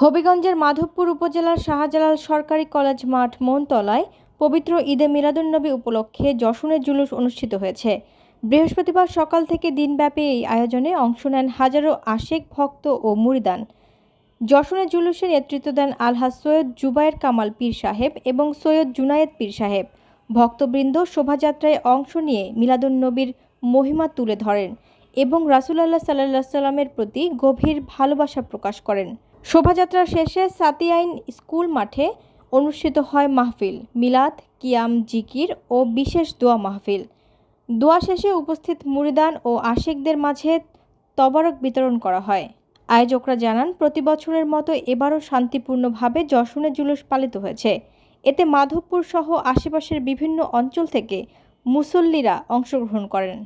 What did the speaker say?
হবিগঞ্জের মাধবপুর উপজেলার শাহজালাল সরকারি কলেজ মাঠ মনতলায় পবিত্র ঈদে মিলাদুন্নবী উপলক্ষে যশনের জুলুস অনুষ্ঠিত হয়েছে। বৃহস্পতিবার সকাল থেকে দিনব্যাপী এই আয়োজনে অংশ নেন হাজারো আশেক ভক্ত ও মুরিদান। যশনের জুলুসে নেতৃত্ব দেন আলহাজ সৈয়দ জুবায়ের কামাল পীর সাহেব এবং সৈয়দ জুনায়েদ পীর সাহেব। ভক্তবৃন্দ শোভাযাত্রায় অংশ নিয়ে মিলাদুন্নবীর মহিমা তুলে ধরেন এবং রাসুলাল্লাহ সাল্লাহ সাল্লামের প্রতি গভীর ভালোবাসা প্রকাশ করেন। শোভাযাত্রা শেষে সাতিয়াইন স্কুল মাঠে অনুষ্ঠিত হয় মাহফিল, মিলাদ, কিয়াম, জিকির ও বিশেষ দোয়া মাহফিল। দোয়া শেষে উপস্থিত মুরিদান ও আশিকদের মাঝে তবারক বিতরণ করা হয়। আয়োজকরা জানান, প্রতি বছরের মতো এবারও শান্তিপূর্ণভাবে যশনের জুলুস পালিত হয়েছে। এতে মাধবপুর সহ আশেপাশের বিভিন্ন অঞ্চল থেকে মুসল্লিরা অংশগ্রহণ করেন।